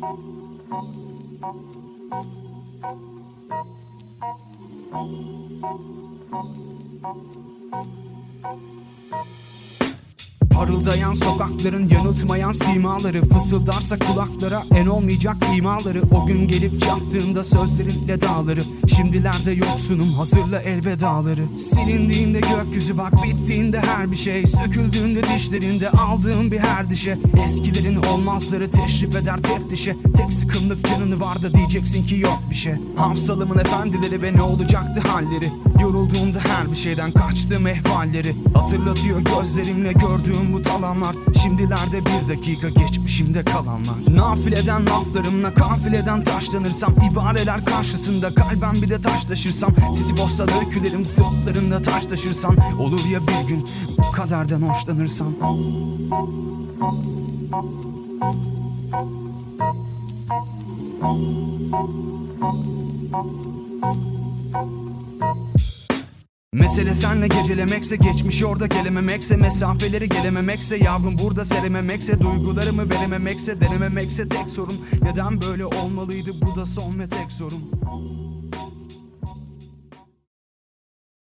Thank you. Parıldayan sokakların yanıltmayan simaları Fısıldarsa kulaklara en olmayacak imaları. O gün gelip çattığında sözlerinle dağları. Şimdilerde yoksunum hazırla elvedaları. Silindiğinde gökyüzü bak bittiğinde her bir şey. Söküldüğünde dişlerinde aldığın bir her dişe. Eskilerin olmazları teşrif eder teftişe. Tek sıkımlık canını var da diyeceksin ki yok bir şey. Hafsalımın efendileri ve ne olacaktı halleri. Yorulduğumda her bir şeyden kaçtığım ehvalleri. Hatırlatıyor gözlerimle gördüğüm bu talanlar Şimdilerde bir dakika geçmişimde kalanlar. Nafileden laflarımla kafileden taşlanırsam ibareler karşısında kalben bir de taş taşırsam Sisyphos'ta öykülerim sırtlarında taş taşırsan Olur ya bir gün bu kaderden hoşlanırsan Mesele senle gecelemekse Geçmiş orada gelememekse Mesafeleri gelememekse Yavrum burada serememekse Duygularımı verememekse Denememekse tek sorun. Neden böyle olmalıydı? Bu da son ve tek sorun